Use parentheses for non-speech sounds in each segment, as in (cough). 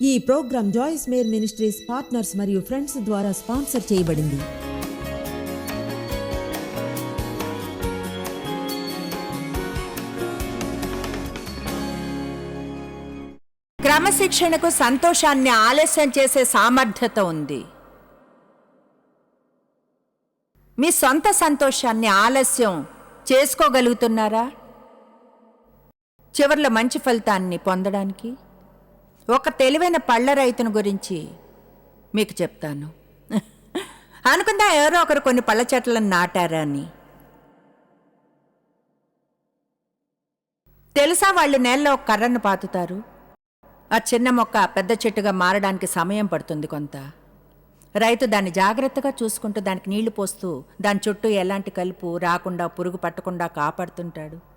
ఈ program Joyce Meyer ministries partners మరియు friends ద్వారా స్పాన్సర్ చేయబడింది. క్రమశిక్షణకు సంతోషాన్ని ఆలస్యం చేసే సామర్థ్యత ఉంది. మీ సొంత సంతోషాన్ని ఆలస్యం చేసుకోగలుగుతున్నారా? చివర్లో మంచి ఫలితాన్ని పొందడానికి ఒక తెలివైన పళ్ళ రైతును గురించి మీకు చెప్తాను. (laughs) అనుకుందా ఎవరో ఒకరు కొన్ని పళ్ళ చెట్లను నాటారా అని? తెలుసా వాళ్ళు నేలలో ఒక కర్రను పాతుతారు? ఆ చిన్న మొక్క పెద్ద చెట్టుగా మారడానికి సమయం పడుతుంది కొంత. రైతు దాన్ని జాగ్రత్తగా చూసుకుంటూ దానికి నీళ్ళు పోస్తూ దాని చుట్టూ ఎలాంటి కలుపు రాకుండా పురుగు పట్టకుండా కాపాడుతుంటాడు.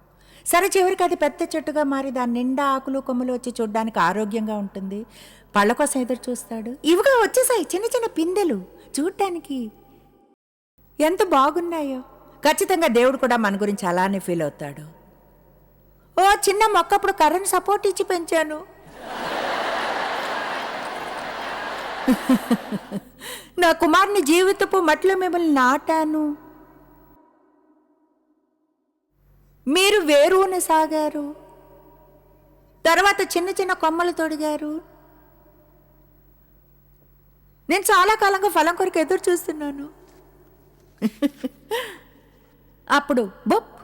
సరే చివరికి అది పెద్ద చెట్టుగా మారి దాని నిండా ఆకులు కొమ్మలు వచ్చి చూడడానికి ఆరోగ్యంగా ఉంటుంది. పళ్ళ కోసం ఎదురు చూస్తాడు. ఇవిగా వచ్చేసాయి చిన్న చిన్న పిందెలు. చూడ్డానికి ఎంత బాగున్నాయో. ఖచ్చితంగా దేవుడు కూడా మన గురించి అలానే ఫీల్ అవుతాడు. ఓ చిన్న మొక్క అప్పుడు కర్రను సపోర్ట్ ఇచ్చి పెంచాను. నా కుమారుని జీవితపు మట్లో మిమ్మల్ని నాటాను. మీరు వేరున సాగారు. తర్వాత చిన్న చిన్న కొమ్మలు తొడిగారు. నేను చాలా కాలంగా ఫలం కొరకు ఎదురు చూస్తున్నాను. అప్పుడు బొప్.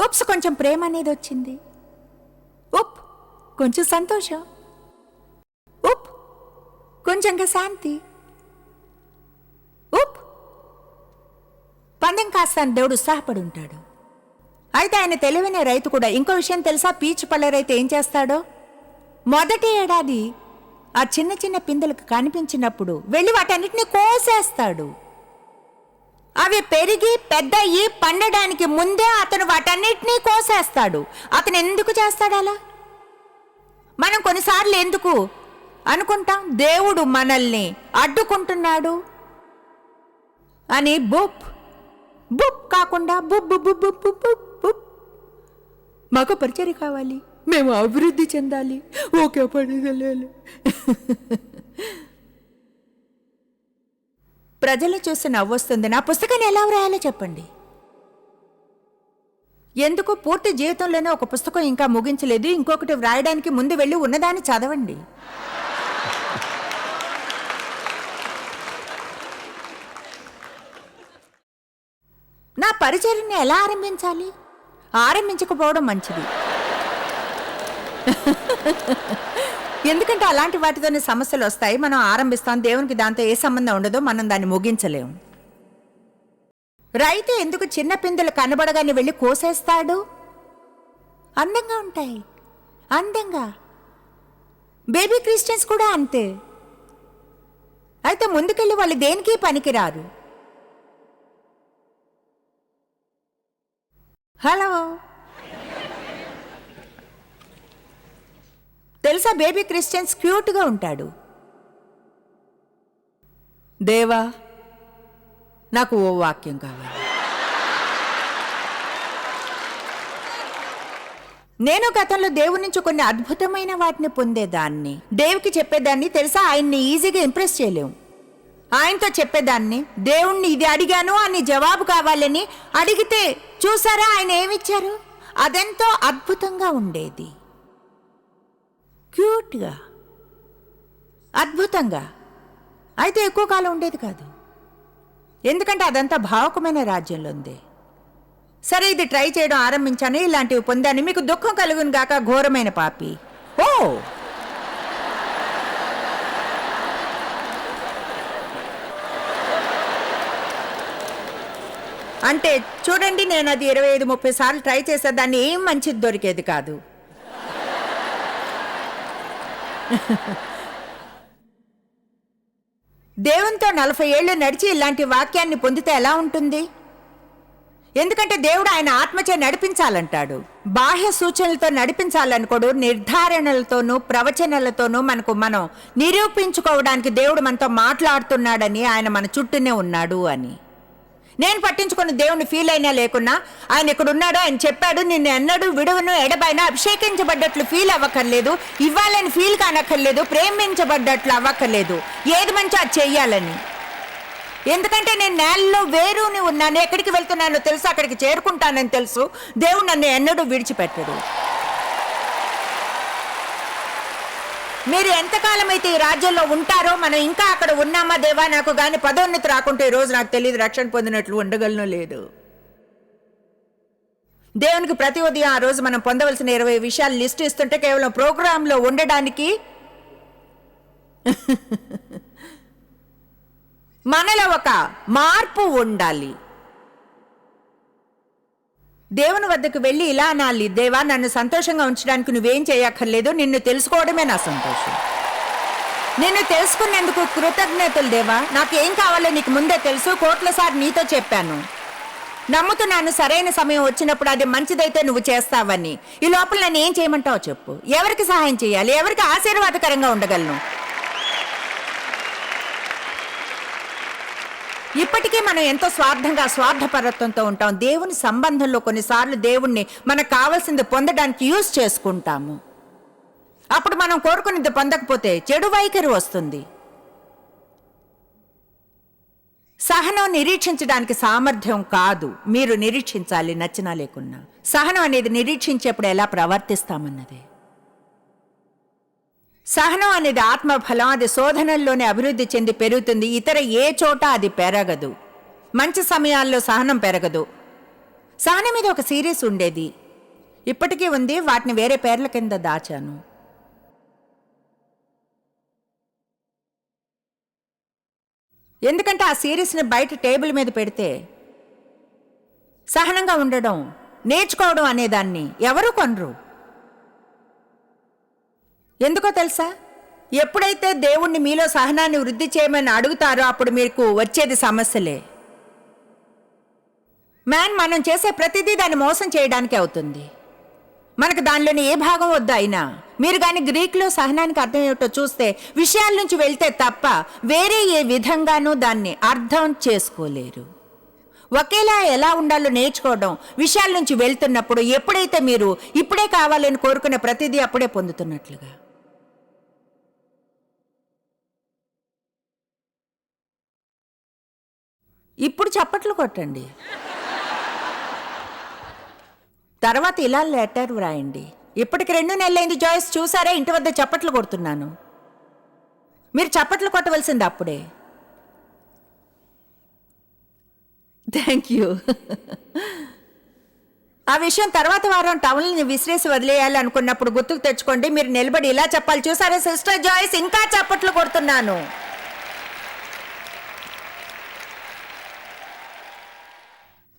ఉప్స్ కొంచెం ప్రేమ అనేది వచ్చింది. ఉప్ కొంచెం సంతోషం. ఉప్ కొంచెంగా శాంతి. ఉప్ పందెం కాస్త దేవుడు ఉత్సాహపడి ఉంటాడు. అయితే ఆయన తెలివైన రైతు కూడా. ఇంకో విషయం తెలుసా? పీచు పళ్ళ రైతు ఏం చేస్తాడో? మొదటి ఏడాది ఆ చిన్న చిన్న పిందెలకు కనిపించినప్పుడు వెళ్ళి వాటన్నిటిని కోసేస్తాడు. అవి పెరిగి పెద్దయి పండడానికి ముందే అతను వాటన్నిటినీ కోసేస్తాడు. అతను ఎందుకు చేస్తాడు అలా? మనం కొన్నిసార్లు ఎందుకు అనుకుంటాం? దేవుడు మనల్ని అడ్డుకుంటున్నాడు అని బుప్ బుప్ కాకుండా బుబ్బు బుబ్బు బుబ్ బుబ్ బుబ్ బుబ్ మాకు పరిచయం కావాలి. మేము అభివృద్ధి చెందాలి. ఓకే పడగలేదు ప్రజలు చూసి నవ్వొస్తుంది. నా పుస్తకాన్ని ఎలా వ్రాయాలో చెప్పండి. ఎందుకు పూర్తి జీవితంలోనే ఒక పుస్తకం ఇంకా ముగించలేదు? ఇంకొకటి వ్రాయడానికి ముందు వెళ్ళి ఉన్నదాన్ని చదవండి. నా పరిచర్ని ఎలా ఆరంభించాలి? ఆరంభించకపోవడం మంచిది. ఎందుకంటే అలాంటి వాటితోనే సమస్యలు వస్తాయి. మనం ఆరంభిస్తాం. దేవునికి దాంతో ఏ సంబంధం ఉండదో మనం దాన్ని ముగించలేము. రైతు ఎందుకు చిన్న పిందెలు కనబడగానే వెళ్ళి కోసేస్తాడు? అందంగా ఉంటాయి. అందంగా. బేబీ క్రిస్టియన్స్ కూడా అంతే. అయితే ముందుకెళ్ళి వాళ్ళు దేనికి పనికిరారు? హలో. తెలుసా బేబీ క్రిస్టియన్స్ క్యూట్గా ఉంటాడు? దేవా నాకు ఓ వాక్యం కావాలి. నేను గతంలో దేవుడి నుంచి కొన్ని అద్భుతమైన వాటిని పొందేదాన్ని. దేవుకి చెప్పేదాన్ని తెలుసా? ఆయన్ని ఈజీగా ఇంప్రెస్ చేయలేం ఆయనతో చెప్పేదాన్ని దేవుణ్ణి ఇది అడిగాను అని జవాబు కావాలని అడిగితే చూసారా ఆయన ఏమిచ్చారు? అదెంతో అద్భుతంగా ఉండేది. క్యూట్గా. అద్భుతంగా. అయితే ఎక్కువ కాలం ఉండేది కాదు. ఎందుకంటే అదంతా భావకమైన రాజ్యంలో ఉంది సరే ఇది ట్రై చేయడం ఆరంభించాను ఇలాంటివి పొందాను మీకు దుఃఖం కలుగును గాక ఘోరమైన పాపి. ఓ! అంటే చూడండి నేను అది ఇరవై ఐదు ముప్పై సార్లు ట్రై చేసే దాన్ని ఏం మంచిది దొరికేది కాదు. దేవునితో నలభై ఏళ్ళు నడిచి ఇలాంటి వాక్యాన్ని పొందితే ఎలా ఉంటుంది? ఎందుకంటే దేవుడు ఆయన ఆత్మచే నడిపించాలంటాడు. బాహ్య సూచనలతో నడిపించాలనుకోడు నిర్ధారణలతోనూ ప్రవచనలతోనూ మనకు మనం నిరూపించుకోవడానికి దేవుడు మనతో మాట్లాడుతున్నాడని ఆయన మన చుట్టూనే ఉన్నాడు అని. నేను పట్టించుకున్న దేవుని ఫీల్ అయినా లేకున్నా ఆయన ఇక్కడ ఉన్నాడు ఆయన చెప్పాడు నిన్ను ఎన్నడూ విడువను ఎడబైన అభిషేకించబడ్డట్లు ఫీల్ అవ్వక్కర్లేదు ఇవ్వాలని ఫీల్ కానక్కర్లేదు ప్రేమించబడ్డట్లు అవ్వక్కర్లేదు. ఏది మంచి అది చెయ్యాలని. ఎందుకంటే నేను నేలలో వేరుని ఉన్నాను ఎక్కడికి వెళ్తున్నానో తెలుసు అక్కడికి చేరుకుంటానని తెలుసు దేవుడు నన్ను ఎన్నడూ విడిచిపెట్టడు. మీరు ఎంతకాలం అయితే ఈ రాజ్యంలో ఉంటారో మనం ఇంకా అక్కడ ఉన్నామా దేవా? నాకు గాని పదోన్నతి రాకుంటే ఈరోజు రోజు నాకు తెలియదు రక్షణ పొందినట్లు ఉండగలను లేదు. దేవునికి ప్రతి ఉదయం ఆ రోజు మనం పొందవలసిన ఇరవై విషయాలు లిస్ట్ ఇస్తుంటే కేవలం ప్రోగ్రాంలో ఉండడానికి (laughs) మనలో ఒక మార్పు ఉండాలి. దేవుని వద్దకు వెళ్ళి ఇలా అనాలి దేవా నన్ను సంతోషంగా ఉంచడానికి నువ్వేం చేయక్కర్లేదు నిన్ను తెలుసుకోవడమే నా సంతోషం. నిన్ను తెలుసుకునేందుకు కృతజ్ఞతలు దేవా. నాకు ఏం కావాలో నీకు ముందే తెలుసు కోట్ల సార్ నీతో చెప్పాను. నమ్ముతున్నాను సరైన సమయం వచ్చినప్పుడు అది మంచిదైతే నువ్వు చేస్తావని. ఈ లోపల నన్ను ఏం చేయమంటావో చెప్పు. ఎవరికి సహాయం చేయాలి? ఎవరికి ఆశీర్వాదకరంగా ఉండగలను? ఇప్పటికే మనం ఎంతో స్వార్థంగా స్వార్థపరత్వంతో ఉంటాం. దేవుని సంబంధంలో కొన్నిసార్లు దేవుణ్ణి మనకు కావాల్సింది పొందడానికి యూజ్ చేసుకుంటాము. అప్పుడు మనం కోరుకునేది పొందకపోతే చెడు వైఖరి వస్తుంది. సహనం నిరీక్షించడానికి సామర్థ్యం కాదు. మీరు నిరీక్షించాలి నచ్చినా లేకున్నా. సహనం అనేది నిరీక్షించేప్పుడు ఎలా ప్రవర్తిస్తామన్నదే. సహనం అనేది ఆత్మఫలం అది శోధనల్లోనే అభివృద్ధి చెంది పెరుగుతుంది. ఇతర ఏ చోట అది పెరగదు. మంచి సమయాల్లో సహనం పెరగదు. సహనం మీద ఒక సిరీస్ ఉండేది. ఇప్పటికీ ఉంది వాటిని వేరే పేర్ల కింద దాచాను. ఎందుకంటే ఆ సిరీస్ని బయట టేబుల్ మీద పెడితే సహనంగా ఉండడం నేర్చుకోవడం అనేదాన్ని ఎవరు కొనరు. ఎందుకో తెలుసా? ఎప్పుడైతే దేవుణ్ణి మీలో సహనాన్ని వృద్ధి చేయమని అడుగుతారో అప్పుడు మీకు వచ్చేది సమస్యలే. మ్యాన్ మనం చేసే ప్రతిదీ దాన్ని మోసం చేయడానికి అవుతుంది. మనకు దానిలోని ఏ భాగం వద్దు అయినా. మీరు కానీ గ్రీక్లో సహనానికి అర్థం ఏమిటో చూస్తే విషయాల నుంచి వెళ్తే తప్ప వేరే ఏ విధంగానూ దాన్ని అర్థం చేసుకోలేరు. ఒకేలా ఎలా ఉండాలో నేర్చుకోవడం విషయాల నుంచి వెళ్తున్నప్పుడు ఎప్పుడైతే మీరు ఇప్పుడే కావాలని కోరుకునే ప్రతిదీ అప్పుడే పొందుతున్నట్లుగా. ఇప్పుడు చప్పట్లు కొట్టండి. తర్వాత ఇలా లెటర్ వ్రాయండి. ఇప్పటికి రెండు నెలలైంది జాయిస్ చూసారే? ఇంటి వద్ద చప్పట్లు కొడుతున్నాను. మీరు చప్పట్లు కొట్టవలసింది అప్పుడే. థ్యాంక్ యూ ఆ విషయం తర్వాత వారం టౌన్ని విసిరేసి వదిలేయాలి అనుకున్నప్పుడు గుర్తుకు తెచ్చుకోండి. మీరు నిలబడి ఇలా చెప్పాలి. చూసారా సిస్టర్ జాయిస్? ఇంకా చప్పట్లు కొడుతున్నాను.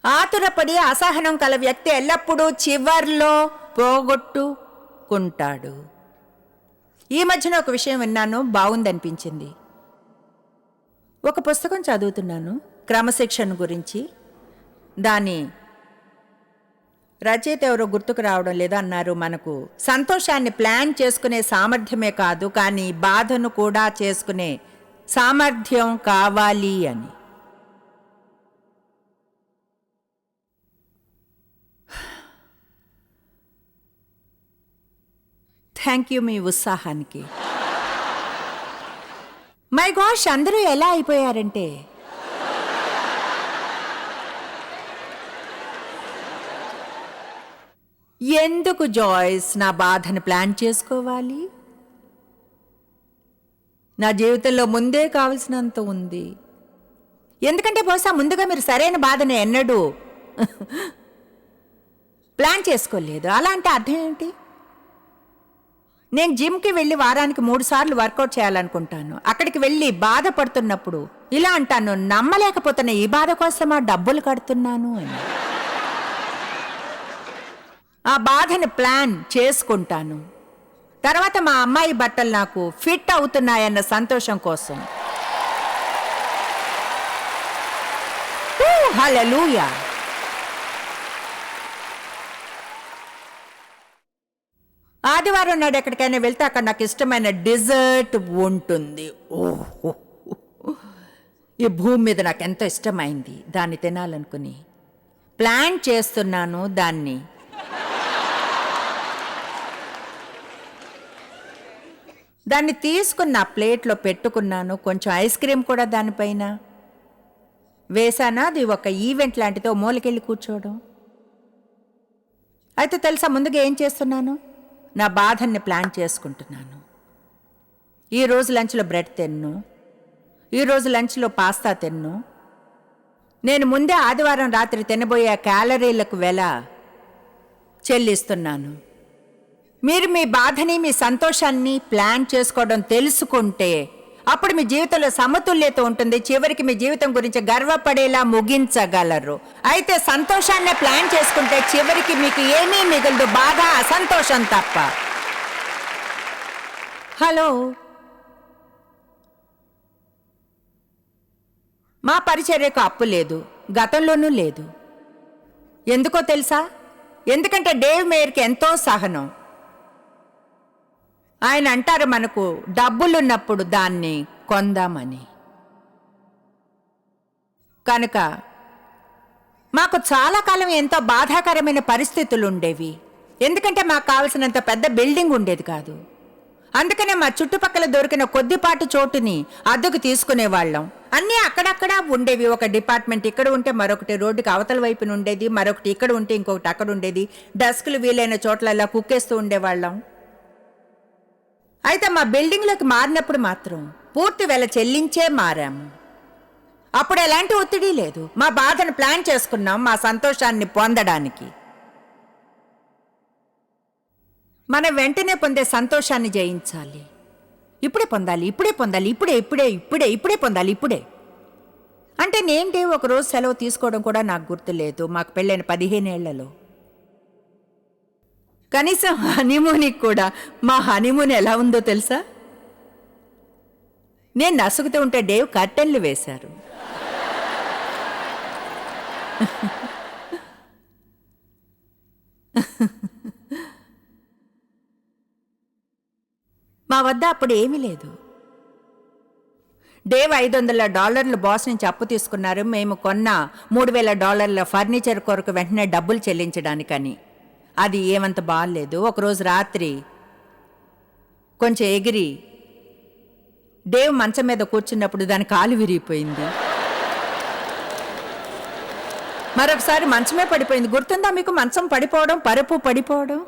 ఆతురపడి అసహనం కల వ్యక్తి ఎల్లప్పుడూ చివర్లో పోగొట్టుకుంటాడు. ఈ మధ్యన ఒక విషయం విన్నాను బాగుందనిపించింది ఒక పుస్తకం చదువుతున్నాను క్రమశిక్షణ గురించి. దాని రచయిత ఎవరో గుర్తుకు రావడం లేదు అన్నారు మనకు సంతోషాన్ని ప్లాన్ చేసుకునే సామర్థ్యమే కాదు కానీ బాధను కూడా చేసుకునే సామర్థ్యం కావాలి అని. థ్యాంక్ యూ మీ ఉత్సాహానికి. మై గాష్ అందరూ ఎలా అయిపోయారంటే? ఎందుకు జాయిస్ నా బాధను ప్లాన్ చేసుకోవాలి? నా జీవితంలో ముందే కావలసినంత ఉంది. ఎందుకంటే బహుశా ముందుగా మీరు సరైన బాధను ఎన్నడూ (laughs) ప్లాన్ చేసుకోలేదు. అలా అంటే అర్థం ఏంటి? నేను జిమ్కి వెళ్ళి వారానికి మూడు సార్లు వర్కౌట్ చేయాలనుకుంటాను. అక్కడికి వెళ్ళి బాధపడుతున్నప్పుడు ఇలా అంటాను నమ్మలేకపోతున్న ఈ బాధ కోసమా డబ్బులు కడుతున్నాను అని. ఆ బాధని ప్లాన్ చేసుకుంటాను. తర్వాత మా అమ్మాయి బట్టలు నాకు ఫిట్ అవుతున్నాయన్న సంతోషం కోసం. హలో ఆదివారం నాడు ఎక్కడికైనా వెళ్తే అక్కడ నాకు ఇష్టమైన డిజర్ట్ ఉంటుంది. ఓహో. ఈ భూమి మీద నాకు ఎంతో ఇష్టమైంది. దాన్ని తినాలనుకుని ప్లాన్ చేస్తున్నాను దాన్ని. దాన్ని తీసుకున్న ప్లేట్లో పెట్టుకున్నాను. కొంచెం ఐస్ క్రీమ్ కూడా దానిపైన. వేసానా అది ఒక ఈవెంట్ లాంటిదో. మూలకెళ్ళి కూర్చోవడం. అయితే తెలుసా ముందుగా ఏం చేస్తున్నాను? నా బాధని ప్లాన్ చేసుకుంటున్నాను. ఈరోజు లంచ్లో బ్రెడ్ తిన్ను. ఈరోజు లంచ్లో పాస్తా తిన్ను. నేను ముందే ఆదివారం రాత్రి తినబోయే క్యాలరీలకు వెల చెల్లిస్తున్నాను. మీరు మీ బాధని మీ సంతోషాన్ని ప్లాన్ చేసుకోవడం తెలుసుకుంటే అప్పుడు మీ జీవితంలో సమతుల్యత ఉంటుంది. చివరికి మీ జీవితం గురించి గర్వపడేలా ముగించగలరు. అయితే సంతోషాన్ని ప్లాన్ చేసుకుంటే చివరికి మీకు ఏమీ మిగలదు. బాధ అసంతోషం తప్ప. హలో. మా పరిచర్యకు అప్పు లేదు. గతంలోనూ లేదు. ఎందుకో తెలుసా? ఎందుకంటే డేవ్ మేయర్కి ఎంతో సహనం. ఆయన అంటారు మనకు డబ్బులున్నప్పుడు దాన్ని కొందామని. కనుక మాకు చాలా కాలం ఎంతో బాధాకరమైన పరిస్థితులు ఉండేవి ఎందుకంటే మాకు కావలసినంత పెద్ద బిల్డింగ్ ఉండేది కాదు. అందుకనే మా చుట్టుపక్కల దొరికిన కొద్దిపాటి చోటుని అద్దెకు తీసుకునేవాళ్ళం. అన్నీ అక్కడక్కడ ఉండేవి. ఒక డిపార్ట్మెంట్ ఇక్కడ ఉంటే మరొకటి రోడ్డుకి అవతల వైపున ఉండేది మరొకటి ఇక్కడ ఉంటే ఇంకొకటి అక్కడ ఉండేది. డస్క్లు వీలైన చోట్లలా కుక్కేస్తూ ఉండేవాళ్ళం. అయితే మా బిల్డింగ్లోకి మారినప్పుడు మాత్రం పూర్తి వేళ చెల్లించే మారాము అప్పుడు ఎలాంటి ఒత్తిడి లేదు. మా బాధను ప్లాన్ చేసుకున్నాం మా సంతోషాన్ని పొందడానికి. మనం వెంటనే పొందే సంతోషాన్ని జయించాలి. ఇప్పుడే పొందాలి ఇప్పుడే పొందాలి ఇప్పుడే ఇప్పుడే ఇప్పుడే ఇప్పుడే పొందాలి ఇప్పుడే. అంటే నేంటి ఒకరోజు సెలవు తీసుకోవడం కూడా నాకు గుర్తులేదు. మాకు పెళ్ళైన పదిహేనేళ్ళలో. కనీసం హనీమూన్కి కూడా మా హనీమూన్ ఎలా ఉందో తెలుసా? నేను నసుగుతూ ఉంటే డేవ్ కర్టెన్లు వేశారు. మా వద్ద అప్పుడు ఏమీ లేదు. డేవ్ ఐదు వందల డాలర్లు బాస్ నుంచి అప్పు తీసుకున్నారు. మేము కొన్న మూడు వేల డాలర్ల ఫర్నిచర్ కొరకు వెంటనే డబ్బులు చెల్లించడానికని. అది ఏమంత బాగాలేదు ఒకరోజు రాత్రి కొంచెం ఎగిరి డేవ్ మంచం మీద కూర్చున్నప్పుడు దాని కాలు విరిగిపోయింది. మరొకసారి మంచమే పడిపోయింది. గుర్తుందా మీకు మంచం పడిపోవడం పరుపు పడిపోవడం?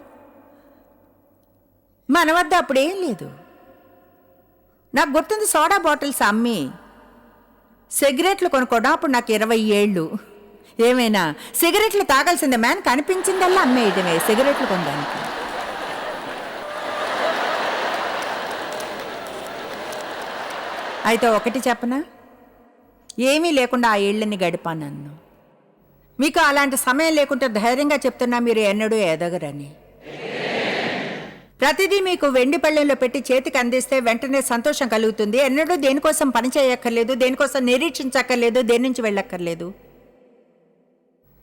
మన వద్ద అప్పుడేం లేదు. నాకు గుర్తుంది సోడా బాటిల్స్ అమ్మి సిగరెట్లు కొనుక్కోవడం. అప్పుడు నాకు ఇరవై ఏళ్ళు. ఏమైనా సిగరెట్లు తాగాల్సిందే. మ్యాన్ కనిపించిందల్లా అమ్మేయడమే సిగరెట్లు కొనడానికి. అయితే ఒకటి చెప్పనా? ఏమీ లేకుండా ఆ ఏళ్ళని గడిపా నన్ను. మీకు అలాంటి సమయం లేకుంటే ధైర్యంగా చెప్తున్నా మీరు ఎన్నడూ ఎదగరని. ప్రతిదీ మీకు వెండి పళ్ళెంలో పెట్టి చేతికి అందిస్తే వెంటనే సంతోషం కలుగుతుంది. ఎన్నడూ దేనికోసం పని చేయక్కర్లేదు దేనికోసం నిరీక్షించక్కర్లేదు దేని నుంచి వెళ్ళక్కర్లేదు.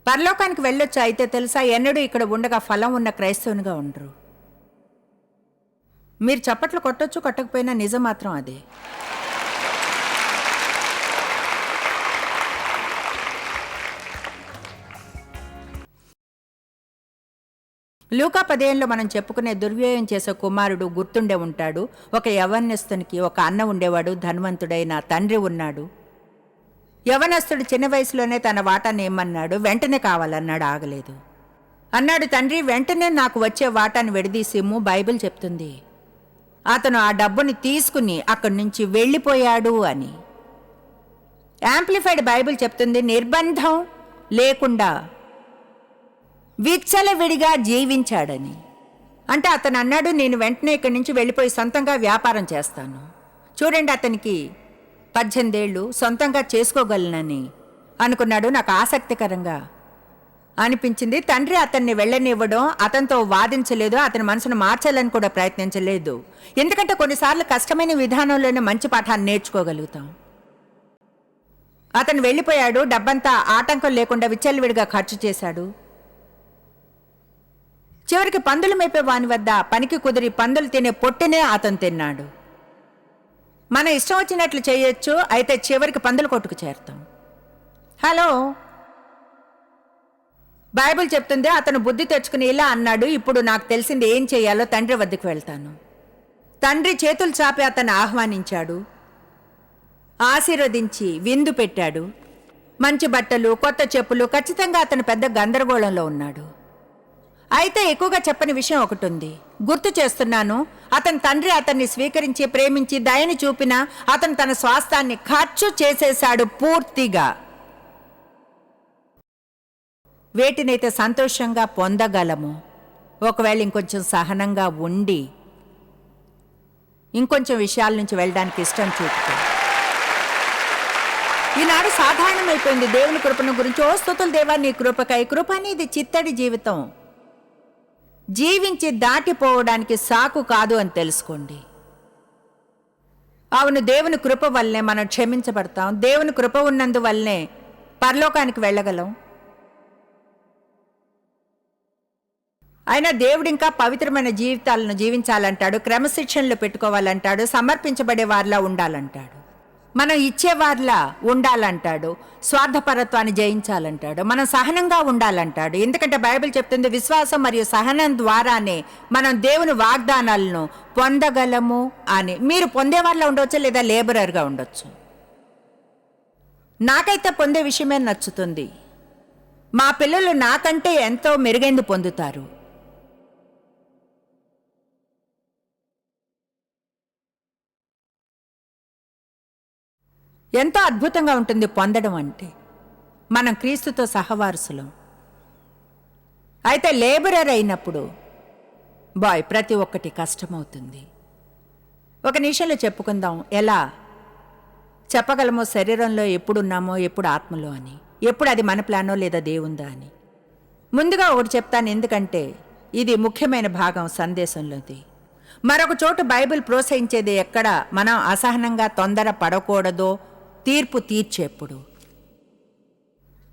పరలోకానికి వెళ్ళొచ్చు? అయితే తెలుసా ఎన్నడూ ఇక్కడ ఉండగా ఫలం ఉన్న క్రైస్తవునిగా ఉండరు. మీరు చప్పట్లు కొట్టొచ్చు కొట్టకపోయినా నిజం మాత్రం అదే. లూకా పదేయంలో మనం చెప్పుకునే దుర్వ్యయం చేసే కుమారుడు గుర్తుండే ఉంటాడు. ఒక యవన్యస్తునికి ఒక అన్న ఉండేవాడు ధనవంతుడైన తండ్రి ఉన్నాడు. యవనస్తుడు చిన్న వయసులోనే తన వాటాన్ని ఏమన్నాడు వెంటనే కావాలన్నాడు ఆగలేదు. అన్నాడు తండ్రి వెంటనే నాకు వచ్చే వాటాను విడదీసిమ్ము బైబిల్ చెప్తుంది. అతను ఆ డబ్బుని తీసుకుని అక్కడి నుంచి వెళ్ళిపోయాడు అని. యాంప్లిఫైడ్ బైబిల్ చెప్తుంది నిర్బంధం లేకుండా విచ్చలవిడిగా జీవించాడని. అంటే అతను అన్నాడు నేను వెంటనే ఇక్కడి నుంచి వెళ్ళిపోయి సొంతంగా వ్యాపారం చేస్తాను. చూడండి అతనికి పద్దెనిమిదేళ్ళు సొంతంగా చేసుకోగలనని అనుకున్నాడు. నాకు ఆసక్తికరంగా అనిపించింది. తండ్రి అతన్ని వెళ్ళనివ్వడం అతనితో వాదించలేదు. అతని మనసును మార్చాలని కూడా ప్రయత్నించలేదు. ఎందుకంటే కొన్నిసార్లు కష్టమైన విధానంలోనే మంచి పాఠాన్ని నేర్చుకోగలుగుతాం. అతను వెళ్ళిపోయాడు. డబ్బంతా ఆటంకం లేకుండా విచ్చలవిడిగా ఖర్చు చేశాడు. చివరికి పందులు మేపే వాని వద్ద పనికి కుదిరి పందులు తినే పొట్టినే అతను తిన్నాడు. మన ఇష్టం వచ్చినట్లు చేయొచ్చు అయితే చివరికి పందుల కొట్టుకు చేరుతాం. హలో? బైబిల్ చెప్తుంది అతను బుద్ధి తెచ్చుకుని ఇలా అన్నాడు ఇప్పుడు నాకు తెలిసింది ఏం చేయాలో తండ్రి వద్దకు వెళ్తాను. తండ్రి చేతులు చాపి అతను ఆహ్వానించాడు. ఆశీర్వదించి విందు పెట్టాడు. మంచి బట్టలు కొత్త చెప్పులు ఖచ్చితంగా అతను పెద్ద గందరగోళంలో ఉన్నాడు. అయితే ఎక్కువగా చెప్పని విషయం ఒకటి ఉంది. గుర్తు చేస్తున్నాను అతని తండ్రి అతన్ని స్వీకరించి ప్రేమించి దయని చూపిన అతను తన స్వాస్థాన్ని ఖర్చు చేసేశాడు పూర్తిగా. వేటినైతే సంతోషంగా పొందగలము ఒకవేళ ఇంకొంచెం సహనంగా ఉండి ఇంకొంచెం విషయాల నుంచి వెళ్ళడానికి ఇష్టం చూపుతాం ఈనాడు సాధారణమైపోయింది దేవుని కృపను గురించి. ఓ స్థుతులు దేవా నీ కృపకై కృప అనేది చిత్తడి జీవితం. జీవించి దాటిపోవడానికి సాకు కాదు అని తెలుసుకోండి. అవును దేవుని కృప వల్లనే మనం క్షమించబడతాం. దేవుని కృప ఉన్నందువల్లనే పరలోకానికి వెళ్ళగలం. అయినా దేవుడు ఇంకా పవిత్రమైన జీవితాలను జీవించాలంటాడు క్రమశిక్షణలు పెట్టుకోవాలంటాడు సమర్పించబడే వారిలా ఉండాలంటాడు. మనం ఇచ్చేవారిలా ఉండాలంటాడు స్వార్థపరత్వాన్ని జయించాలంటాడు మనం సహనంగా ఉండాలంటాడు. ఎందుకంటే బైబిల్ చెప్తుంది విశ్వాసం మరియు సహనం ద్వారానే మనం దేవుని వాగ్దానాలను పొందగలము అని. మీరు పొందేవారిలా ఉండవచ్చు లేదా లేబరర్గా ఉండొచ్చు? నాకైతే పొందే విషయమే నచ్చుతుంది. మా పిల్లలు నాకంటే ఎంతో మెరుగైంది పొందుతారు. ఎంతో అద్భుతంగా ఉంటుంది పొందడం అంటే. మనం క్రీస్తుతో సహవారసులం. అయితే లేబరర్ అయినప్పుడు బాయ్ ప్రతి ఒక్కటి కష్టమవుతుంది. ఒక నిమిషంలో చెప్పుకుందాం ఎలా చెప్పగలమో శరీరంలో ఎప్పుడున్నామో ఎప్పుడు ఆత్మలో అని. ఎప్పుడు అది మన ప్లానో లేదా దేవుందా అని. ముందుగా ఒకటి చెప్తాను ఎందుకంటే ఇది ముఖ్యమైన భాగం సందేశంలోది. మరొక చోటు బైబిల్ ప్రోత్సహించేది ఎక్కడ మనం అసహనంగా తొందర పడకూడదో తీర్పు తీర్చేప్పుడు.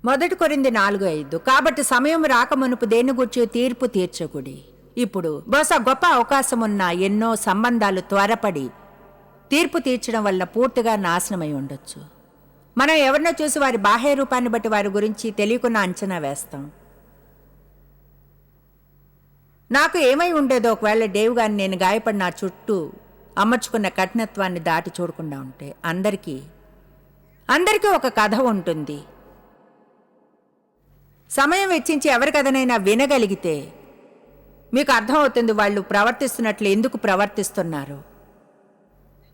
మొదటి కొరింది నాలుగు ఐదు. కాబట్టి సమయం రాకమునుపు దేని గురించి తీర్పు తీర్చకుడి? ఇప్పుడు బహుశా గొప్ప అవకాశం ఉన్న ఎన్నో సంబంధాలు త్వరపడి తీర్పు తీర్చడం వల్ల పూర్తిగా నాశనమై ఉండొచ్చు. మనం ఎవరినో చూసి వారి బాహ్య రూపాన్ని బట్టి వారి గురించి తెలియకుండా అంచనా వేస్తాం. నాకు ఏమై ఉండేదో ఒకవేళ డేవ్ గారిని నేను గాయపడిన చుట్టూ అమర్చుకున్న కఠినత్వాన్ని దాటి చూడకుండా ఉంటే అందరికీ అందరికీ ఒక కథ ఉంటుంది. సమయం వెచ్చించి ఎవరి కథనైనా వినగలిగితే మీకు అర్థమవుతుంది వాళ్ళు ప్రవర్తిస్తున్నట్లు ఎందుకు ప్రవర్తిస్తున్నారు.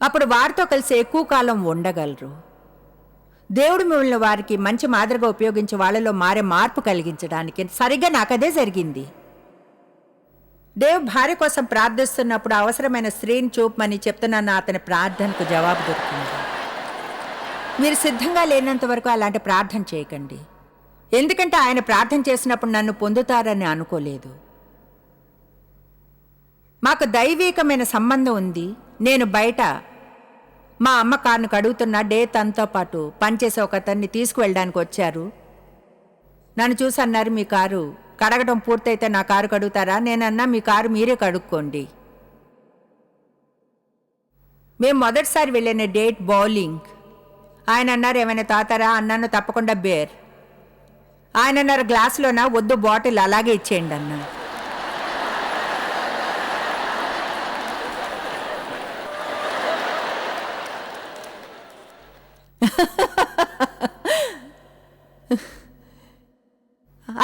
అప్పుడు వారితో కలిసి ఎక్కువ కాలం ఉండగలరు. దేవుడు మిమ్మల్ని వారికి మంచి మాదిరిగా ఉపయోగించి వాళ్ళలో మారే మార్పు కలిగించడానికి సరిగ్గా నాకదే జరిగింది. దేవ్ భార్య కోసం ప్రార్థిస్తున్నప్పుడు అవసరమైన స్త్రీని చూపమని చెప్తున్నాను అతని ప్రార్థనకు జవాబు దొరికింది మీరు సిద్ధంగా లేనంత వరకు అలాంటి ప్రార్థన చేయకండి. ఎందుకంటే ఆయన ప్రార్థన చేసినప్పుడు నన్ను పొందుతారని అనుకోలేదు. మాకు దైవీకమైన సంబంధం ఉంది. నేను బయట మా అమ్మ కారును కడుగుతున్న డే తనతో పాటు పనిచేసే ఒక అతన్ని తీసుకువెళ్ళడానికి వచ్చారు. నన్ను చూసి అన్నారు మీ కారు కడగడం పూర్తయితే నా కారు కడుగుతారా? నేనన్నా మీ కారు మీరే కడుక్కోండి. మేము మొదటిసారి వెళ్ళిన డేట్ బౌలింగ్. ఆయన అన్నారు ఏమైనా తాతారా? అన్నాను తప్పకుండా బేర్. ఆయన అన్నారు గ్లాసులోనా? వద్దు బాటిల్ అలాగే ఇచ్చేయండి అన్నా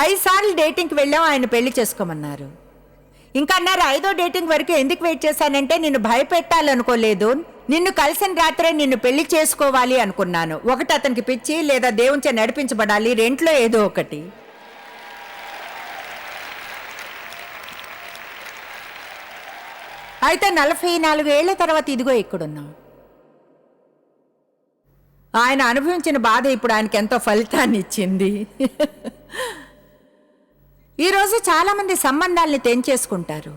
ఐదు సార్లు డేటింగ్కి వెళ్ళాం ఆయన పెళ్ళి చేసుకోమన్నారు. ఇంకా అన్నారు ఐదో డేటింగ్ వరకు ఎందుకు వెయిట్ చేశానంటే నేను భయపెట్టాలనుకోలేదు. నిన్ను కలిసిన రాత్రే నిన్ను పెళ్ళి చేసుకోవాలి అనుకున్నాను. ఒకటి అతనికి పిచ్చి లేదా దేవుంచే నడిపించబడాలి రెంట్లో ఏదో ఒకటి. అయితే నలభై నాలుగు ఏళ్ళ తర్వాత ఇదిగో ఇక్కడున్నాం. ఆయన అనుభవించిన బాధ ఇప్పుడు ఆయనకి ఎంతో ఫలితాన్ని ఇచ్చింది. ఈరోజు చాలామంది సంబంధాల్ని తెంచేసుకుంటారు.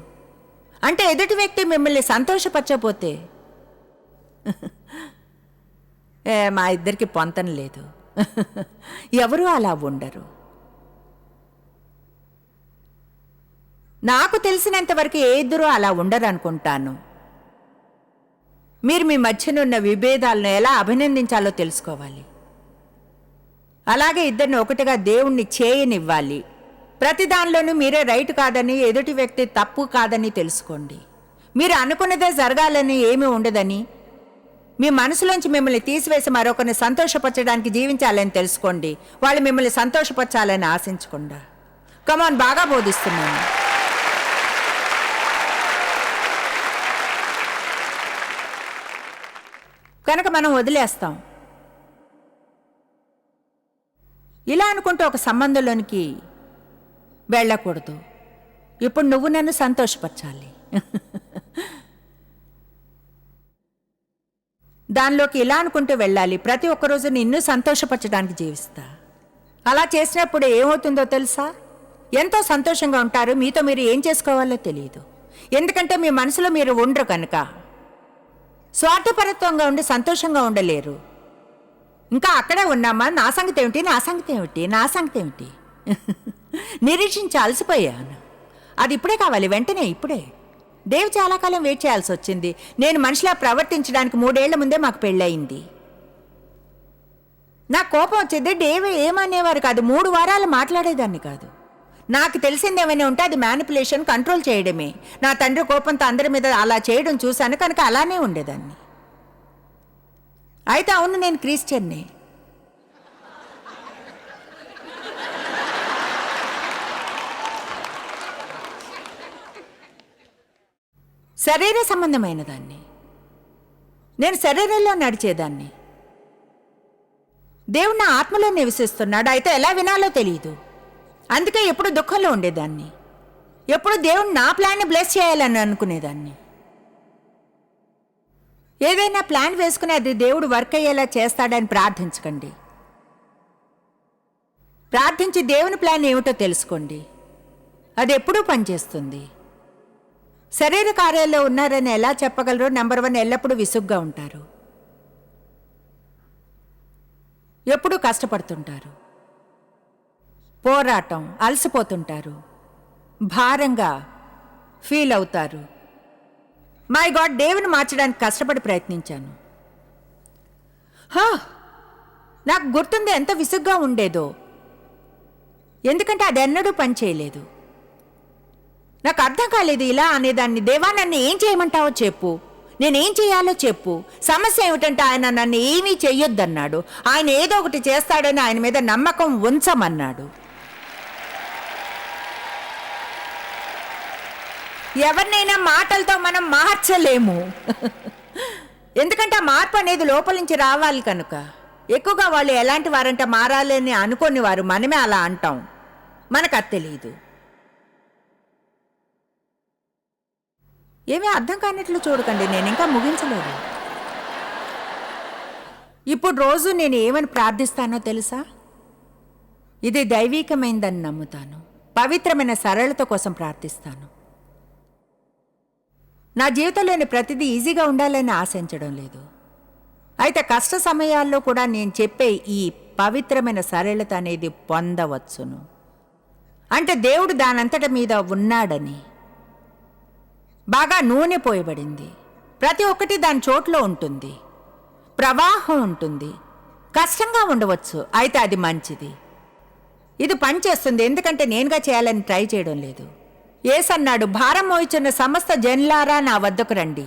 అంటే ఎదుటి వ్యక్తి మిమ్మల్ని సంతోషపరచపోతే ఏ మా ఇద్దరికి పొంతన లేదు. ఎవరు అలా ఉండరు. నాకు తెలిసినంతవరకు ఏ ఇద్దరు అలా ఉండరు అనుకుంటాను మీరు మీ మధ్యనున్న విభేదాలను ఎలా అభినందించాలో తెలుసుకోవాలి. అలాగే ఇద్దరిని ఒకటిగా దేవుణ్ణి చేయనివ్వాలి. ప్రతి దానిలోనూ మీరే రైట్ కాదని ఎదుటి వ్యక్తి తప్పు కాదని తెలుసుకోండి. మీరు అనుకున్నదే జరగాలని ఏమీ ఉండదని మీ మనసులోంచి మిమ్మల్ని తీసివేసి మరొకరిని సంతోషపరచడానికి జీవించాలని తెలుసుకోండి. వాళ్ళు మిమ్మల్ని సంతోషపరచాలని ఆశించకుండా. కమాన్ బాగా బోధిస్తున్నాను. కనుక మనం వదిలేస్తాం. ఇలా అనుకుంటే ఒక సంబంధంలోనికి వెళ్ళకూడదు. ఇప్పుడు నువ్వు నన్ను సంతోషపరచాలి. (laughs) దానిలోకి ఇలా అనుకుంటూ వెళ్ళాలి. ప్రతి ఒక్కరోజు నిన్ను సంతోషపరచడానికి జీవిస్తా. అలా చేసినప్పుడు ఏమవుతుందో తెలుసా? ఎంతో సంతోషంగా ఉంటారు. మీతో మీరు ఏం చేసుకోవాలో తెలియదు ఎందుకంటే మీ మనసులో మీరు ఉండరు కనుక. స్వార్థపరత్వంగా ఉండి సంతోషంగా ఉండలేరు. ఇంకా అక్కడే ఉన్నామా? నా సంగతి ఏమిటి? నా సంగతి ఏమిటి? నా సంగతి ఏమిటి? (laughs) నిరీక్షించి అలసిపోయాను. అది ఇప్పుడే కావాలి. వెంటనే ఇప్పుడే. దేవి చాలా కాలం వెయిట్ చేయాల్సి వచ్చింది. నేను మనిషిలా ప్రవర్తించడానికి మూడేళ్ళ ముందే మాకు పెళ్ళయింది. నా కోపం వచ్చేది డేవి ఏమనేవారు కాదు మూడు వారాలు మాట్లాడేదాన్ని కాదు. నాకు తెలిసింది ఏమైనా ఉంటే అది మ్యానిపులేషన్ కంట్రోల్ చేయడమే. నా తండ్రి కోపంతో అందరి మీద అలా చేయడం చూశాను కనుక అలానే ఉండేదాన్ని. అయితే అవును నేను క్రిస్టియన్నే శరీర సంబంధమైన దాన్ని నేను శరీరంలో నడిచేదాన్ని. దేవుడు నా ఆత్మలో నివసిస్తున్నాడు. అయితే ఎలా వినాలో తెలియదు అందుకే ఎప్పుడు దుఃఖంలో ఉండేదాన్ని. ఎప్పుడు దేవుడు నా ప్లాన్ని బ్లెస్ చేయాలని అనుకునేదాన్ని. ఏదైనా ప్లాన్ వేసుకుని అది దేవుడు వర్క్ అయ్యేలా చేస్తాడని ప్రార్థించకండి. ప్రార్థించి దేవుని ప్లాన్ ఏమిటో తెలుసుకోండి. అది ఎప్పుడూ పనిచేస్తుంది. శరీర కార్యాల్లో ఉన్నారని ఎలా చెప్పగలరు నెంబర్ వన్ ఎల్లప్పుడూ విసుగ్గా ఉంటారు. ఎప్పుడూ కష్టపడుతుంటారు. పోరాటం అలసిపోతుంటారు. భారంగా ఫీల్ అవుతారు. మై గాడ్ దేవుని మార్చడానికి కష్టపడి ప్రయత్నించాను. హా! నాకు గుర్తుంది ఎంత విసుగ్గా ఉండేదో. ఎందుకంటే అది ఎన్నడూ పని చేయలేదు నాకు అర్థం కాలేదు ఇలా అనేదాన్ని. దేవా నన్ను ఏం చేయమంటావో చెప్పు. నేనేం చేయాలో చెప్పు. సమస్య ఏమిటంటే ఆయన నన్ను ఏమీ చెయ్యొద్దన్నాడు. ఆయన ఏదో ఒకటి చేస్తాడని ఆయన మీద నమ్మకం ఉంచమన్నాడు. ఎవరినైనా మాటలతో మనం మార్చలేము. ఎందుకంటే ఆ మార్పు అనేది లోపల నుంచి రావాలి కనుక. ఎక్కువగా వాళ్ళు ఎలాంటి వారంటే మారాలని అనుకోని వారు మనమే అలా అంటాం. మనకు అది తెలియదు ఏమీ అర్థం కానట్లు చూడకండి నేను ఇంకా ముగించలేదు. ఇప్పుడు రోజు నేను ఏమని ప్రార్థిస్తానో తెలుసా? ఇది దైవీకమైందని నమ్ముతాను. పవిత్రమైన సరళత కోసం ప్రార్థిస్తాను. నా జీవితంలోని ప్రతిదీ ఈజీగా ఉండాలని ఆశించడం లేదు. అయితే కష్ట సమయాల్లో కూడా నేను చెప్పే ఈ పవిత్రమైన సరళత అనేది పొందవచ్చును. అంటే దేవుడు దానంతట మీద ఉన్నాడని. బాగా నూనె పోయబడింది. ప్రతి ఒక్కటి దాని చోట్లో ఉంటుంది. ప్రవాహం ఉంటుంది. కష్టంగా ఉండవచ్చు. అయితే అది మంచిది. ఇది పనిచేస్తుంది ఎందుకంటే నేనుగా చేయాలని ట్రై చేయడం లేదు. ఏసన్నాడు భారం మోయిచున్న సమస్త జన్లారా నా వద్దకు రండి.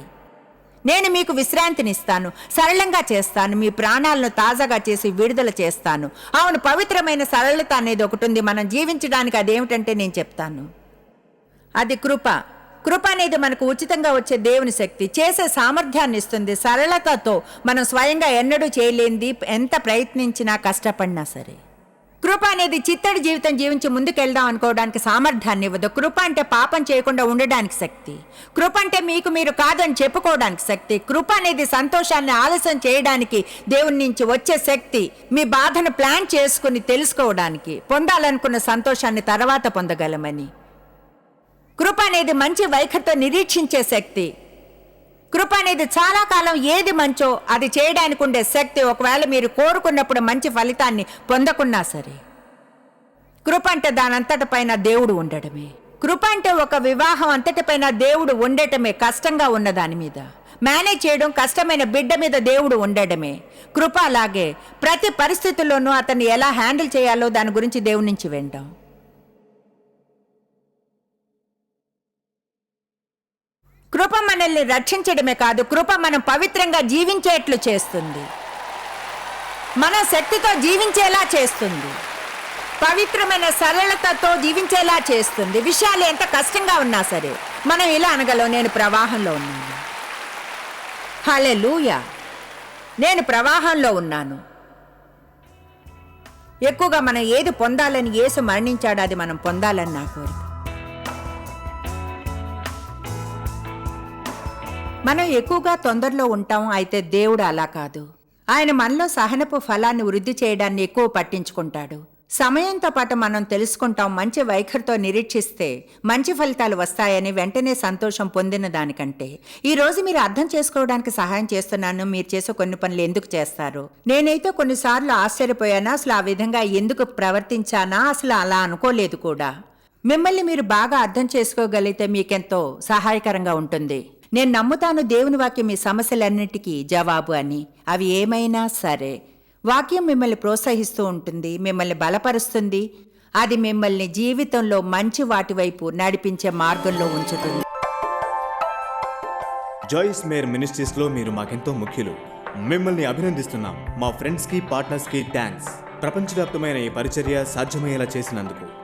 నేను మీకు విశ్రాంతినిస్తాను. సరళంగా చేస్తాను. మీ ప్రాణాలను తాజాగా చేసి విడుదల చేస్తాను. అవును పవిత్రమైన సరళత అనేది ఒకటి ఉంది. మనం జీవించడానికి అదేమిటంటే నేను చెప్తాను. అది కృప. కృప అనేది మనకు ఉచితంగా వచ్చే దేవుని శక్తి. చేసే సామర్థ్యాన్ని ఇస్తుంది. సరళతతో మనం స్వయంగా ఎన్నడూ చేయలేంది ఎంత ప్రయత్నించినా కష్టపడినా సరే. కృప అనేది చిత్తడి జీవితం జీవించి ముందుకెళ్దాం అనుకోవడానికి సామర్థ్యాన్ని ఇవ్వదు. కృప అంటే పాపం చేయకుండా ఉండడానికి శక్తి. కృప అంటే మీకు మీరు కాదని చెప్పుకోవడానికి శక్తి. కృప అనేది సంతోషాన్ని ఆలస్యం చేయడానికి దేవుని నుంచి వచ్చే శక్తి. మీ బాధను ప్లాన్ చేసుకుని తెలుసుకోవడానికి పొందాలనుకున్న సంతోషాన్ని తర్వాత పొందగలమని. కృప అనేది మంచి వైఖరితో నిరీక్షించే శక్తి. కృప అనేది చాలా కాలం ఏది మంచో అది చేయడానికి ఉండే శక్తి ఒకవేళ మీరు కోరుకున్నప్పుడు మంచి ఫలితాన్ని పొందకున్నా సరే. కృప అంటే దానంతటి పైన దేవుడు ఉండడమే. కృప అంటే ఒక వివాహం అంతటిపైన దేవుడు ఉండటమే కష్టంగా ఉన్న దాని మీద. మేనేజ్ చేయడం కష్టమైన బిడ్డ మీద దేవుడు ఉండడమే. కృప అలాగే ప్రతి పరిస్థితుల్లోనూ అతన్ని ఎలా హ్యాండిల్ చేయాలో దాని గురించి దేవుడి నుంచి వింటాం. కృప మనల్ని రక్షించడమే కాదు కృప మనం పవిత్రంగా జీవించేట్లు చేస్తుంది. మన శక్తితో జీవించేలా చేస్తుంది. పవిత్రమైన సరళతతో జీవించేలా చేస్తుంది. విషయాలు ఎంత కష్టంగా ఉన్నా సరే మనం ఇలా అనగలం నేను ప్రవాహంలో ఉన్నాను. హలే నేను ప్రవాహంలో ఉన్నాను. ఎక్కువగా మనం ఏది పొందాలని ఏసు మరణించాడు అది మనం పొందాలని నా కోరిక. మనం ఎక్కువగా తొందరలో ఉంటాం అయితే దేవుడు అలా కాదు. ఆయన మనలో సహనపు ఫలాన్ని వృద్ధి చేయడాన్ని ఎక్కువ పట్టించుకుంటాడు. సమయంతో పాటు మనం తెలుసుకుంటాం మంచి వైఖరితో నిరీక్షిస్తే మంచి ఫలితాలు వస్తాయని వెంటనే సంతోషం పొందిన దానికంటే. ఈరోజు మీరు అర్థం చేసుకోవడానికి సహాయం చేస్తున్నాను. మీరు చేసే కొన్ని పనులు ఎందుకు చేస్తారు? నేనైతే కొన్నిసార్లు ఆశ్చర్యపోయానా? అసలు ఆ విధంగా ఎందుకు ప్రవర్తించానా? అసలు అలా అనుకోలేదు కూడా. మిమ్మల్ని మీరు బాగా అర్థం చేసుకోగలిగితే మీకెంతో సహాయకరంగా ఉంటుంది. నేను నమ్ముతాను దేవుని వాక్యం మీ సమస్యలన్నిటికీ జవాబు అని. అవి ఏమైనా సరే. వాక్యం మిమ్మల్ని ప్రోత్సహిస్తూ ఉంటుంది మిమ్మల్ని బలపరుస్తుంది అది మిమ్మల్ని జీవితంలో మంచి వాటి వైపు నడిపించే మార్గంలో ఉంచుతుంది. జాయిస్ మేర్ మినిస్ట్రీస్లో మీరు మాకెంతో ముఖ్యులు. మిమ్మల్ని అభినందిస్తున్నాం. మా ఫ్రెండ్స్కి పార్ట్నర్స్కి థ్యాంక్స్ ప్రపంచవ్యాప్తమైన ఈ పరిచర్య సాధ్యమయ్యేలా చేసినందుకు.